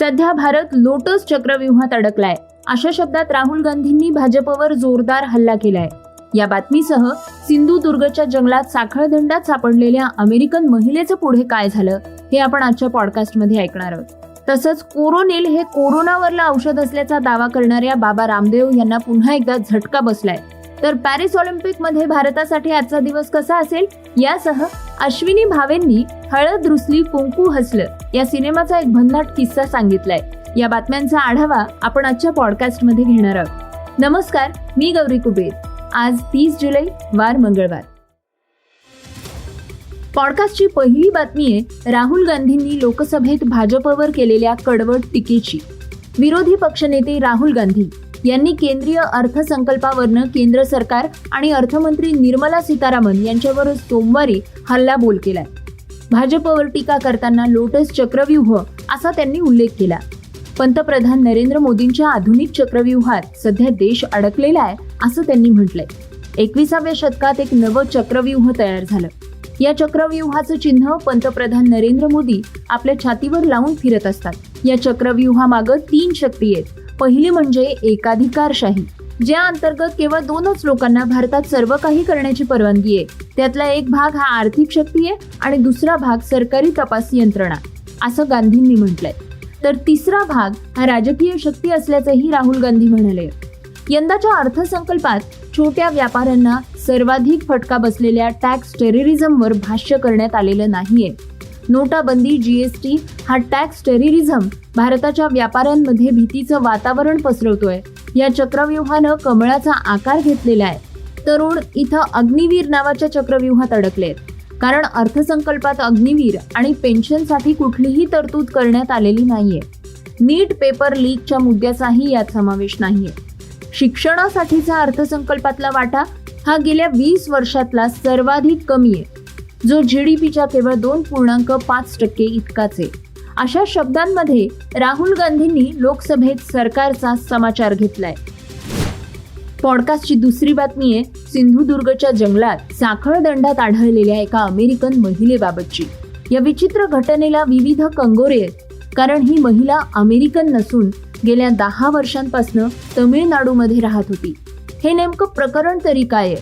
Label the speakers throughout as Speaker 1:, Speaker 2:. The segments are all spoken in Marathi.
Speaker 1: सध्या भारत लोटस चक्रव्यूहात अडकलाय. अशा शब्दात राहुल गांधींनी भाजपवर जोरदार हल्ला केलाय. या बातमीसह सिंधुदुर्गच्या जंगलात साखळदंडात सापडलेल्या अमेरिकन महिलेचं पुढे काय झालं हे आपण आजच्या पॉडकास्टमध्ये ऐकणार आहोत. तसंच कोरोनिल हे कोरोनावरलं औषध असल्याचा दावा करणाऱ्या बाबा रामदेव यांना पुन्हा एकदा झटका बसलाय. तर पॅरिस ऑलिम्पिकमध्ये भारतासाठी आजचा दिवस कसा असेल? यासह अश्विनी भावेंनी हळद रुसली कुंकू हसलं या सिनेमाचा एक भन्नाट किस्सा सांगितलाय. या बातम्यांचा आढावा आपण आजच्या पॉडकास्टमध्ये घेणार आहोत. नमस्कार मी गौरी कुबेर. आज तीस जुलै वार मंगळवार. पॉडकास्टची पहिली बातमी आहे राहुल गांधींनी लोकसभेत भाजपवर केलेल्या कडवट टीकेची. विरोधी पक्षनेते राहुल गांधी यांनी केंद्रीय अर्थसंकल्पावरनं केंद्र सरकार आणि अर्थमंत्री निर्मला सीतारामन यांच्यावर सोमवारी हल्लाबोल केलाय. भाजपवर टीका करताना लोटस चक्रव्यूह असा त्यांनी उल्लेख केला. पंतप्रधान नरेंद्र मोदींच्या आधुनिक चक्रव्यूहात सध्या देश अडकलेला आहे असं त्यांनी म्हटलंय. एकविसाव्या शतकात एक नवं चक्रव्यूह तयार झालं. या चक्रव्यूहाचं चिन्ह पंतप्रधान नरेंद्र मोदी आपल्या छातीवर लावून फिरत असतात. या चक्रव्यूहामागं तीन शक्ती आहेत. पहिली म्हणजे एकाधिकारशाही ज्या अंतर्गत केवळ दोनच लोकांना भारतात सर्व काही करण्याची परवानगी आहे. त्यातला एक भाग हा आर्थिक शक्ती आहे आणि दुसरा भाग सरकारी तपास यंत्रणा असं गांधींनी म्हटलंय. तर तिसरा भाग हा राजकीय शक्ती असल्याचंही राहुल गांधी म्हणाले. यंदाच्या अर्थसंकल्पात छोट्या व्यापाऱ्यांना सर्वाधिक फटका बसलेल्या टॅक्स टेररिझमवर भाष्य करण्यात आलेलं नाहीये. नोटाबंदी जीएसटी हा टॅक्स टेररिझम भारताच्या व्यापाऱ्यांमध्ये भीतीचं वातावरण पसरवतोय. या चक्रव्यूहानं कमळाचा आकार घेतलेला आहे. तरुण इथं अग्निवीर नावाच्या चक्रव्यूहात अडकलेत. कारण अर्थसंकल्पात अग्निवीर आणि पेन्शनसाठी कुठलीही तरतूद करण्यात आलेली नाहीये. नीट पेपर लीकच्या मुद्द्याचाही यात समावेश नाहीये. शिक्षणासाठीचा अर्थसंकल्पातला वाटा हा गेल्या वीस वर्षातला सर्वाधिक कमी आहे जो जी डी पीच्या केवळ दोन पूर्णांक पाच टक्के इतकाच आहे. अशा शब्दांमध्ये राहुल गांधींनी लोकसभेत सरकारचा समाचार घेतलाय. पॉडकास्टची दुसरी बातमी आहे सिंधुदुर्गच्या जंगलात साखळदंडात आढळलेल्या एका अमेरिकन महिलेबाबतची. या विचित्र घटनेला विविध कंगोरे आहेत कारण ही महिला अमेरिकन नसून गेल्या दहा वर्षांपासून तमिळनाडूमध्ये राहत होती. हे नेमकं प्रकरण तरी काय आहे?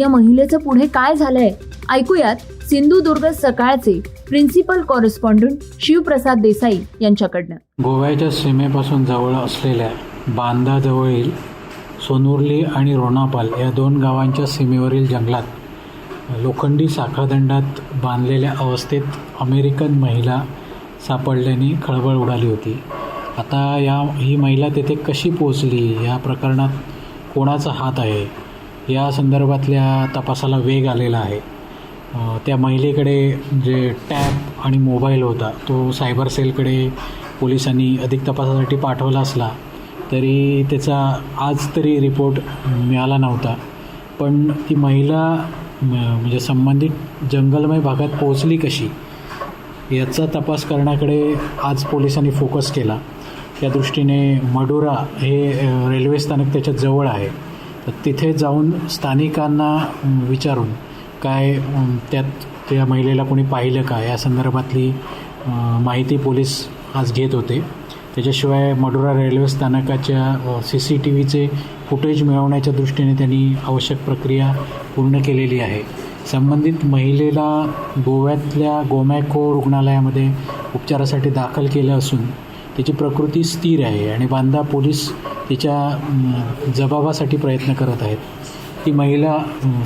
Speaker 1: या महिलेचं पुढे काय झालंय? ऐकूयात सिंधुदुर्ग सकाळचे प्रिन्सिपल कॉरेस्पॉन्डंट शिवप्रसाद देसाई यांच्याकडनं.
Speaker 2: गोव्याच्या सीमेपासून जवळ असलेल्या बांदाजवळील सोनुर्ली आणि रोणापाल या दोन गावांच्या सीमेवरील जंगलात लोखंडी साखळदंडात बांधलेल्या अवस्थेत अमेरिकन महिला सापडल्याने खळबळ उडाली होती. आता या ही महिला तेथे कशी पोचली या प्रकरणात कोणाचा हात आहे? या संदर्भातल्या तपासाला वेग आलेला आहे. त्या महिलेकडे जे टॅब आणि मोबाईल होता तो सायबर सेलकडे पोलिसांनी अधिक तपासासाठी पाठवला असला तरी त्याचा आज तरी रिपोर्ट मिळाला नव्हता. पण ती महिला म्हणजे संबंधित जंगलमय भागात पोहोचली कशी याचा तपास करण्याकडे आज पोलिसांनी फोकस केला. त्या दृष्टीने मडुरा हे रेल्वे स्थानक त्याच्याजवळ आहे. तर तिथे जाऊन स्थानिकांना विचारून काय त्यात त्या महिलेला कोणी पाहिलं का? या संदर्भातली माहिती पोलीस आज घेत होते. त्याच्याशिवाय मडुरा रेल्वे स्थानकाच्या सी सी टी व्हीचे फुटेज मिळवण्याच्या दृष्टीने त्यांनी आवश्यक प्रक्रिया पूर्ण केलेली आहे. संबंधित महिलेला गोव्यातल्या गोमॅको रुग्णालयामध्ये उपचारासाठी दाखल केलं असून तिची प्रकृती स्थिर आहे आणि बांदा पोलीस तिच्या जबाबासाठी प्रयत्न करत आहेत. ती महिला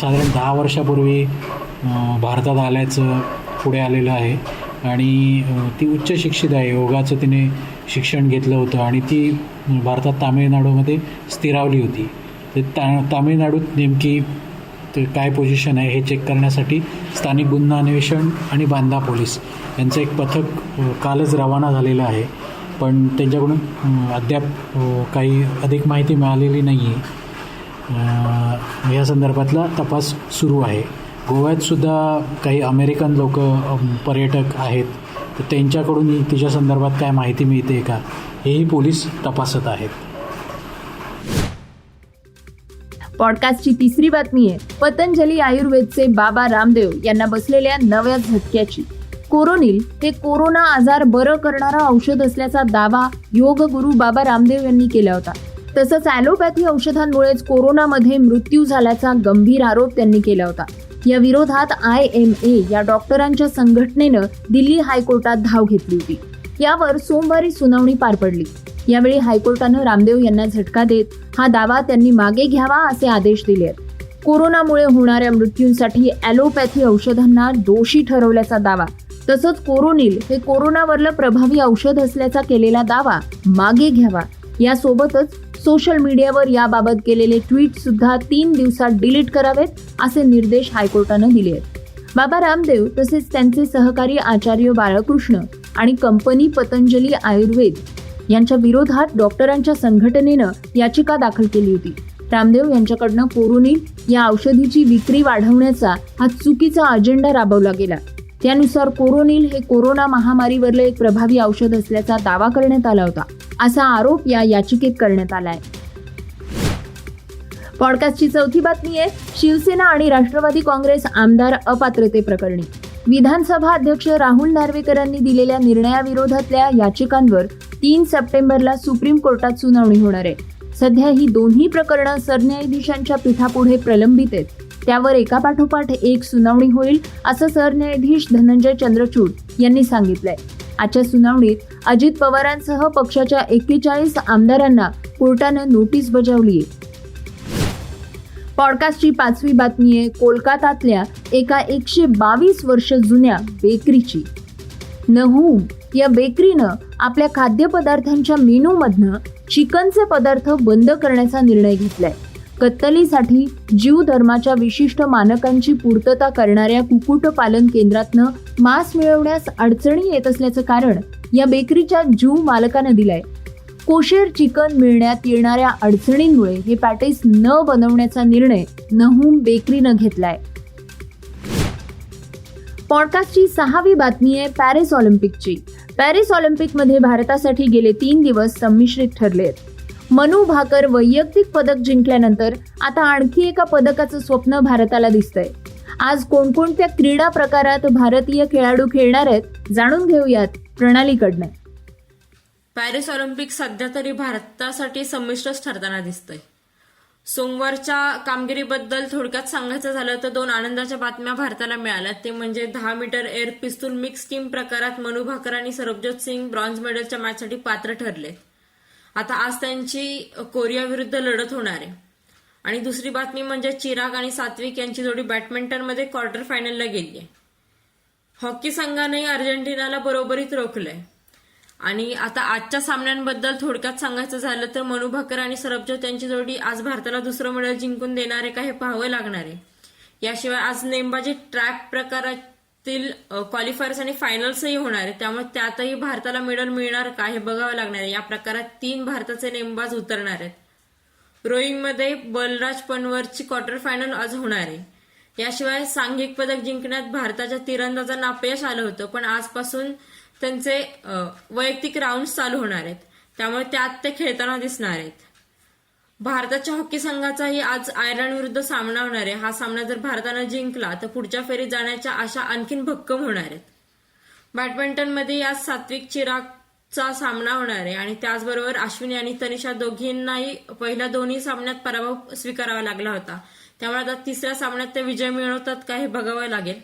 Speaker 2: साधारण दहा वर्षापूर्वी भारतात आल्याचं पुढे आलेलं आहे. आणि ती उच्च शिक्षित आहे. योगाचं तिने शिक्षण घेतलं होतं आणि ती भारतात तामिळनाडूमध्ये स्थिरावली होती. तर ता तामिळनाडूत नेमकी ते काय पोझिशन आहे हे चेक करण्यासाठी स्थानिक गुन्हा अन्वेषण आणि बांदा पोलीस यांचं एक पथक कालच रवाना झालेलं आहे. पण त्यांच्याकडून अद्याप काही अधिक माहिती मिळालेली नाही आहे या संदर्भातला तपास सुरू आहे. गोव्यातसुद्धा काही अमेरिकन लोक पर्यटक आहेत. तर त्यांच्याकडून तिच्या संदर्भात काय माहिती मिळते का? हेही पोलीस तपासत आहेत.
Speaker 1: पॉडकास्टची तिसरी बातमी आहे. पतंजली आयुर्वेदचे बाबा रामदेव यांना बसलेल्या नव्या झटक्याची. कोरोनिल हे कोरोना आजार बरं करणारं औषध असल्याचा दावा योग गुरु बाबा रामदेव यांनी केला होता. तसंच ॲलोपॅथी औषधांमुळेच कोरोनामध्ये मृत्यू झाल्याचा गंभीर आरोप त्यांनी केला होता. या विरोधात आय एम ए या डॉक्टरांच्या संघटनेनं दिल्ली हायकोर्टात धाव घेतली होती. यावर सोमवारी सुनावणी पार पडली. यावेळी हायकोर्टानं रामदेव यांना झटका देत हा दावा त्यांनी मागे घ्यावा असे आदेश दिले आहेत. कोरोनामुळे होणाऱ्या मृत्यूंसाठी ॲलोपॅथी औषधांना दोषी ठरवल्याचा दावा तसंच कोरोनिल हे कोरोनावरलं प्रभावी औषध असल्याचा केलेला दावा मागे घ्यावा यासोबतच सोशल मीडियावर याबाबत केलेले ट्विट सुद्धा तीन दिवसात डिलीट करावेत असे निर्देश हायकोर्टानं दिले आहेत. बाबा रामदेव तसेच त्यांचे सहकारी आचार्य बाळकृष्ण आणि कंपनी पतंजली आयुर्वेद यांच्या विरोधात डॉक्टरांच्या संघटनेनं याचिका दाखल केली होती. रामदेव यांच्याकडनं कोरोनिल या औषधीची विक्री वाढवण्याचा हा चुकीचा अजेंडा राबवला गेला. त्यानुसार कोरोनिल हे कोरोना महामारीवरलं एक प्रभावी औषध असल्याचा दावा करण्यात आला होता. असा आरोप या याचिकेत करण्यात आलाय. पॉडकास्टची चौथी बातमी आहे शिवसेना आणि राष्ट्रवादी काँग्रेस आमदार अपात्रते प्रकरणी विधानसभा अध्यक्ष राहुल नार्वेकरांनी दिलेल्या निर्णयाविरोधातल्या याचिकांवर तीन सप्टेंबरला सुप्रीम कोर्टात सुनावणी होणार आहे. सध्या ही दोन्ही प्रकरणं सरन्यायाधीशांच्या पीठापुढे प्रलंबित आहेत. त्यावर एकापाठोपाठ एक सुनावणी होईल असं सरन्यायाधीश धनंजय चंद्रचूड यांनी सांगितलंय. आजच्या सुनावणीत अजित पवारांसह पक्षाच्या एक्केचाळीस आमदारांना कोर्टानं नोटीस बजावली पॉडकास्टची पाचवी बातमी आहे कोलकातातल्या एका एकशे बावीस वर्ष जुन्या बेकरीची. नहूम या बेकरीनं आपल्या खाद्यपदार्थांच्या मेनूमधनं चिकनचे पदार्थ बंद करण्याचा निर्णय घेतलाय. कत्तलीसाठी जीव धर्माच्या विशिष्ट मानकांची पूर्तता करणाऱ्या कुक्कुटपालन केंद्रातनं मांस मिळवण्यास अडचणी येत असल्याचं कारण या बेकरीच्या जीव मालकानं दिलंय. कोशेर चिकन मिळण्यात येणाऱ्या अडचणींमुळे हे पॅटेस न बनवण्याचा निर्णय नहूम बेकरीनं घेतलाय. पॉडकास्टची सहावी बातमी आहे पॅरिस ऑलिम्पिकची. पॅरिस ऑलिम्पिकमध्ये भारतासाठी गेले तीन दिवस संमिश्रित ठरले आहेत मनु भाकर वैयक्तिक पदक जिंकल्यानंतर आता आणखी एका पदकाचं स्वप्न भारताला दिसतंय. आज कोणकोणत्या क्रीडा प्रकारात भारतीय खेळाडू खेळणार आहेत जाणून घेऊयात प्रणालीकडनं.
Speaker 3: पॅरिस ऑलिम्पिक सध्या तरी भारतासाठी संमिश्रच ठरताना दिसतंय. सोमवारच्या कामगिरीबद्दल थोडक्यात सांगायचं झालं तर दोन आनंदाच्या बातम्या भारताला मिळाल्या ते म्हणजे दहा metre air pistol mix team प्रकारात मनु भाकर आणि सरबजोत सिंग ब्रॉन्झ मेडलच्या मॅचसाठी पात्र ठरले. आता आज त्यांची कोरिया विरुद्ध लढत होणार आहे. आणि दुसरी बातमी म्हणजे चिराग आणि सात्विक यांची जोडी बॅडमिंटनमध्ये क्वार्टर फायनलला गेली आहे हॉकी संघानेही अर्जेंटिनाला बरोबरीत रोखलंय. आणि आता आजच्या सामन्यांबद्दल थोडक्यात सांगायचं झालं तर मनु भाकर आणि सरबजोत यांची जोडी आज भारताला दुसरं मेडल जिंकून देणार आहे का हे पाहावं लागणार आहे. याशिवाय आज नेमबाजी ट्रॅक तील क्वालिफायर्स आणि फायनल्सही होणार आहे त्यामुळे त्यातही भारताला मेडल मिळणार का हे बघावं लागणार आहे. या प्रकारात तीन भारताचे नेमबाज उतरणार आहेत. रोईंगमध्ये बलराज पनवरची क्वार्टर फायनल आज होणार आहे. याशिवाय सांघिक पदक जिंकण्यात भारताच्या तिरंदाजांना अपयश आलं होतं पण आजपासून त्यांचे वैयक्तिक राऊंड चालू होणार आहेत. त्यामुळे त्यात ते खेळताना दिसणार आहेत. भारताच्या हॉकी संघाचाही आज आयर्लंड विरुद्ध सामना होणार आहे. हा सामना जर भारतानं जिंकला तर पुढच्या फेरीत जाण्याच्या आशा आणखीन भक्कम होणार आहेत. बॅडमिंटनमध्ये आज सात्विक चिरागचा सामना होणार आहे आणि त्याचबरोबर अश्विनी आणि तनिषा दोघींनाही पहिल्या दोन्ही सामन्यात पराभव स्वीकारावा लागला होता. त्यामुळे आता तिसऱ्या सामन्यात ते विजय मिळवतात का हे बघावं लागेल.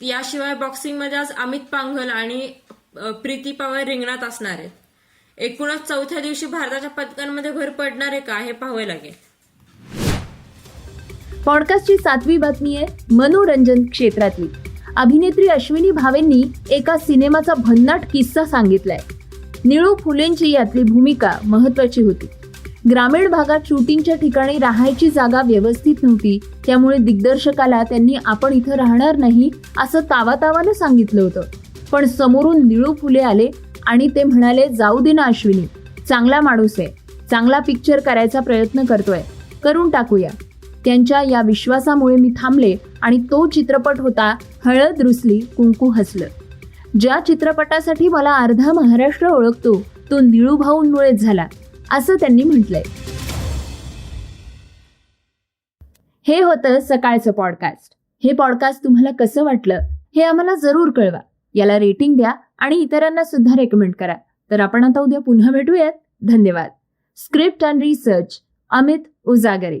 Speaker 3: याशिवाय बॉक्सिंगमध्ये आज अमित पांघल आणि प्रीती पवार रिंगणात असणार आहेत. एकूणच चौथ्या दिवशी भारताच्या पदकांमध्ये भर पडणार आहे का हे पाहावे लागेल.
Speaker 1: पॉडकास्टची सातवी बातमी आहे मनोरंजन क्षेत्रातली. अभिनेत्री अश्विनी भावेंनी एका सिनेमाचा भन्नाट किस्सा सांगितलाय. निळू फुलेंची यातली भूमिका महत्वाची होती. ग्रामीण भागात शूटिंगच्या ठिकाणी राहायची जागा व्यवस्थित नव्हती त्यामुळे दिग्दर्शकाला त्यांनी आपण इथं राहणार नाही असं तावातावानं सांगितलं होतं. पण समोरून निळू फुले आले आणि ते म्हणाले जाऊ दे ना अश्विनी चांगला माणूस आहे चांगला पिक्चर करायचा प्रयत्न करतोय करून टाकूया. त्यांच्या या विश्वासामुळे मी थांबले आणि तो चित्रपट होता हळद रुसली कुंकू हसलं. ज्या चित्रपटासाठी मला अर्धा महाराष्ट्र ओळखतो तो निळू भाऊंमुळेच झाला असं त्यांनी म्हटलंय. हे होतं सकाळचं पॉडकास्ट हे पॉडकास्ट तुम्हाला कसं वाटलं हे आम्हाला जरूर कळवा. याला रेटिंग द्या आणि इतरांना सुद्धा रेकमेंड करा. तर आपण आता उद्या पुन्हा भेटूयात. धन्यवाद. Script and research Amit Ujagare